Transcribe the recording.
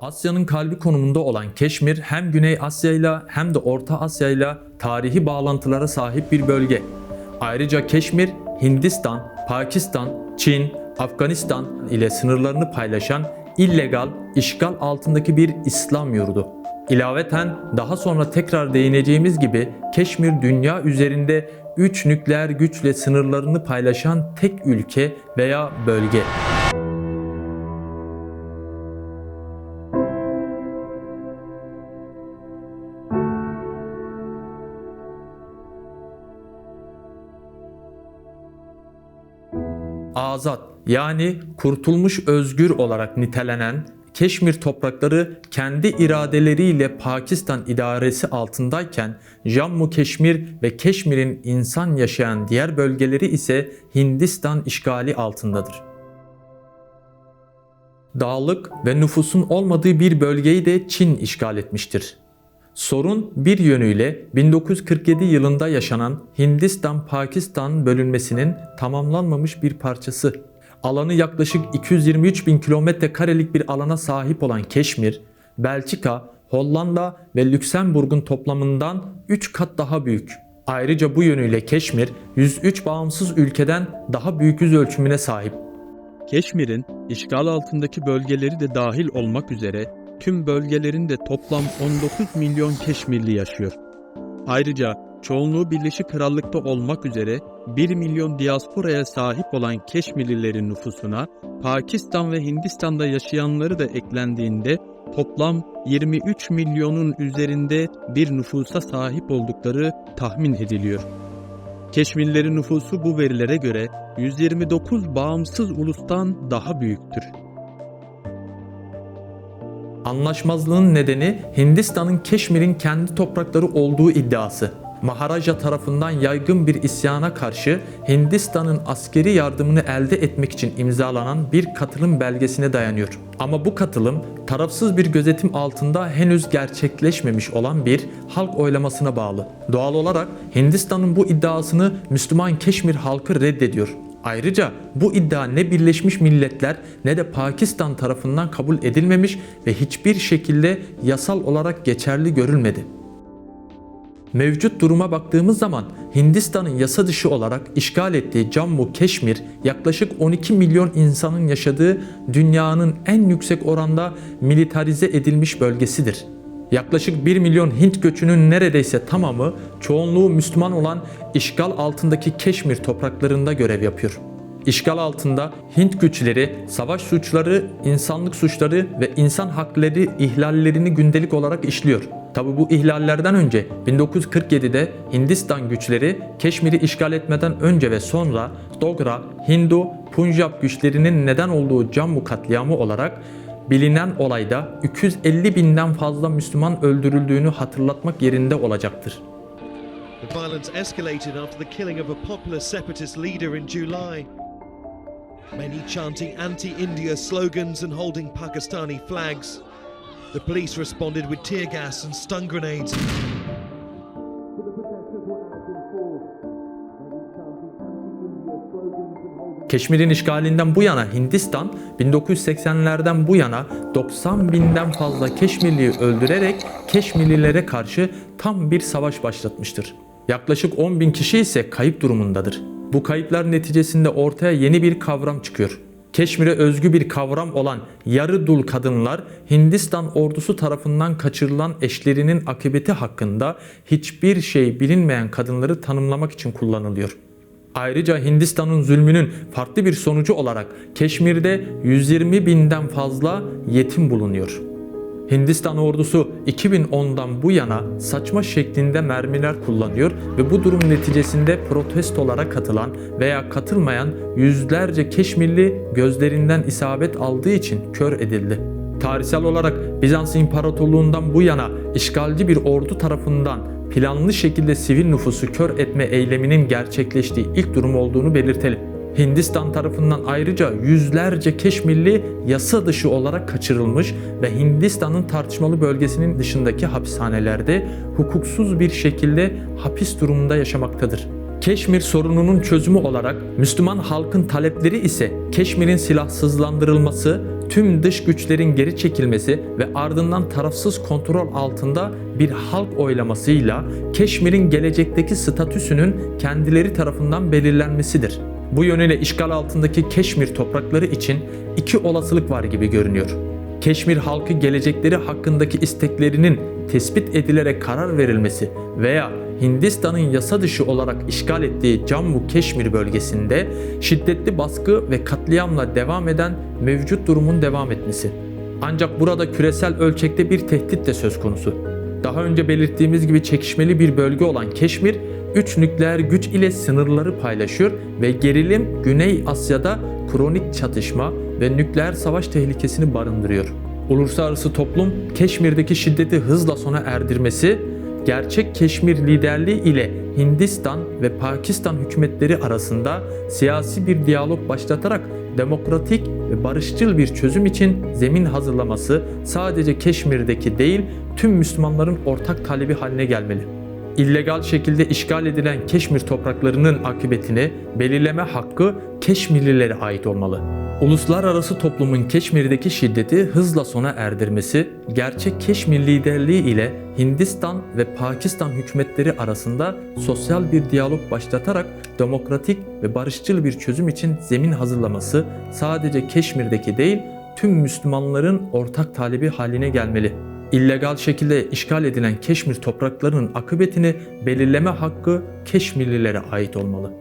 Asya'nın kalbi konumunda olan Keşmir hem Güney Asya ile hem de Orta Asya ile tarihi bağlantılara sahip bir bölge. Ayrıca Keşmir, Hindistan, Pakistan, Çin, Afganistan ile sınırlarını paylaşan illegal, işgal altındaki bir İslam yurdu. İlaveten daha sonra tekrar değineceğimiz gibi Keşmir dünya üzerinde 3 nükleer güçle sınırlarını paylaşan tek ülke veya bölge. Azat yani kurtulmuş özgür olarak nitelenen Keşmir toprakları kendi iradeleriyle Pakistan idaresi altındayken Jammu Keşmir ve Keşmir'in insan yaşayan diğer bölgeleri ise Hindistan işgali altındadır. Dağlık ve nüfusun olmadığı bir bölgeyi de Çin işgal etmiştir. Sorun bir yönüyle 1947 yılında yaşanan Hindistan-Pakistan bölünmesinin tamamlanmamış bir parçası. Alanı yaklaşık 223 bin kilometre karelik bir alana sahip olan Keşmir, Belçika, Hollanda ve Lüksemburg'un toplamından 3 kat daha büyük. Ayrıca bu yönüyle Keşmir 103 bağımsız ülkeden daha büyük yüz ölçümüne sahip. Keşmir'in işgal altındaki bölgeleri de dahil olmak üzere tüm bölgelerinde toplam 19 milyon Keşmirli yaşıyor. Ayrıca çoğunluğu Birleşik Krallık'ta olmak üzere 1 milyon diasporaya sahip olan Keşmirlilerin nüfusuna Pakistan ve Hindistan'da yaşayanları da eklendiğinde toplam 23 milyonun üzerinde bir nüfusa sahip oldukları tahmin ediliyor. Keşmirlilerin nüfusu bu verilere göre 129 bağımsız ulustan daha büyüktür. Anlaşmazlığın nedeni Hindistan'ın Keşmir'in kendi toprakları olduğu iddiası. Maharaja tarafından yaygın bir isyana karşı Hindistan'ın askeri yardımını elde etmek için imzalanan bir katılım belgesine dayanıyor. Ama bu katılım tarafsız bir gözetim altında henüz gerçekleşmemiş olan bir halk oylamasına bağlı. Doğal olarak Hindistan'ın bu iddiasını Müslüman Keşmir halkı reddediyor. Ayrıca bu iddia ne Birleşmiş Milletler ne de Pakistan tarafından kabul edilmemiş ve hiçbir şekilde yasal olarak geçerli görülmedi. Mevcut duruma baktığımız zaman Hindistan'ın yasa dışı olarak işgal ettiği Jammu Keşmir yaklaşık 12 milyon insanın yaşadığı dünyanın en yüksek oranda militarize edilmiş bölgesidir. Yaklaşık 1 milyon Hint göçünün neredeyse tamamı çoğunluğu Müslüman olan işgal altındaki Keşmir topraklarında görev yapıyor. İşgal altında Hint güçleri savaş suçları, insanlık suçları ve insan hakları ihlallerini gündelik olarak işliyor. Tabi bu ihlallerden önce 1947'de Hindistan güçleri Keşmir'i işgal etmeden önce ve sonra Dogra, Hindu, Punjab güçlerinin neden olduğu Jammu katliamı olarak bilinen olayda 250 binden fazla Müslüman öldürüldüğünü hatırlatmak yerinde olacaktır. Many chanting anti India slogans and holding Pakistani flags. The police responded with tear gas and stun grenades. Keşmir'in işgalinden bu yana Hindistan 1980'lerden bu yana 90 binden fazla Keşmirliyi öldürerek Keşmirlilere karşı tam bir savaş başlatmıştır. Yaklaşık 10 bin kişi ise kayıp durumundadır. Bu kayıplar neticesinde ortaya yeni bir kavram çıkıyor. Keşmir'e özgü bir kavram olan yarı dul kadınlar Hindistan ordusu tarafından kaçırılan eşlerinin akıbeti hakkında hiçbir şey bilinmeyen kadınları tanımlamak için kullanılıyor. Ayrıca Hindistan'ın zulmünün farklı bir sonucu olarak Keşmir'de 120 binden fazla yetim bulunuyor. Hindistan ordusu 2010'dan bu yana saçma şeklinde mermiler kullanıyor ve bu durum neticesinde protestolara katılan veya katılmayan yüzlerce Keşmirli gözlerinden isabet aldığı için kör edildi. Tarihsel olarak Bizans İmparatorluğundan bu yana işgalci bir ordu tarafından planlı şekilde sivil nüfusu kör etme eyleminin gerçekleştiği ilk durum olduğunu belirtelim. Hindistan tarafından ayrıca yüzlerce Keşmirli yasa dışı olarak kaçırılmış ve Hindistan'ın tartışmalı bölgesinin dışındaki hapishanelerde hukuksuz bir şekilde hapis durumunda yaşamaktadır. Keşmir sorununun çözümü olarak Müslüman halkın talepleri ise Keşmir'in silahsızlandırılması, tüm dış güçlerin geri çekilmesi ve ardından tarafsız kontrol altında bir halk oylamasıyla Keşmir'in gelecekteki statüsünün kendileri tarafından belirlenmesidir. Bu yönüyle işgal altındaki Keşmir toprakları için iki olasılık var gibi görünüyor. Keşmir halkı gelecekleri hakkındaki isteklerinin tespit edilerek karar verilmesi veya Hindistan'ın yasa dışı olarak işgal ettiği Cammu Keşmir bölgesinde şiddetli baskı ve katliamla devam eden mevcut durumun devam etmesi. Ancak burada küresel ölçekte bir tehdit de söz konusu. Daha önce belirttiğimiz gibi çekişmeli bir bölge olan Keşmir, 3 nükleer güç ile sınırları paylaşıyor ve gerilim Güney Asya'da kronik çatışma ve nükleer savaş tehlikesini barındırıyor. Uluslararası toplum Keşmir'deki şiddeti hızla sona erdirmesi, gerçek Keşmir liderliği ile Hindistan ve Pakistan hükümetleri arasında siyasi bir diyalog başlatarak demokratik ve barışçıl bir çözüm için zemin hazırlaması sadece Keşmir'deki değil tüm Müslümanların ortak talebi haline gelmeli. İllegal şekilde işgal edilen Keşmir topraklarının akıbetini belirleme hakkı Keşmirlilere ait olmalı. Uluslararası toplumun Keşmir'deki şiddeti hızla sona erdirmesi, gerçek Keşmir liderliği ile Hindistan ve Pakistan hükümetleri arasında sosyal bir diyalog başlatarak demokratik ve barışçıl bir çözüm için zemin hazırlaması sadece Keşmir'deki değil tüm Müslümanların ortak talebi haline gelmeli. İllegal şekilde işgal edilen Keşmir topraklarının akıbetini belirleme hakkı Keşmirlilere ait olmalı.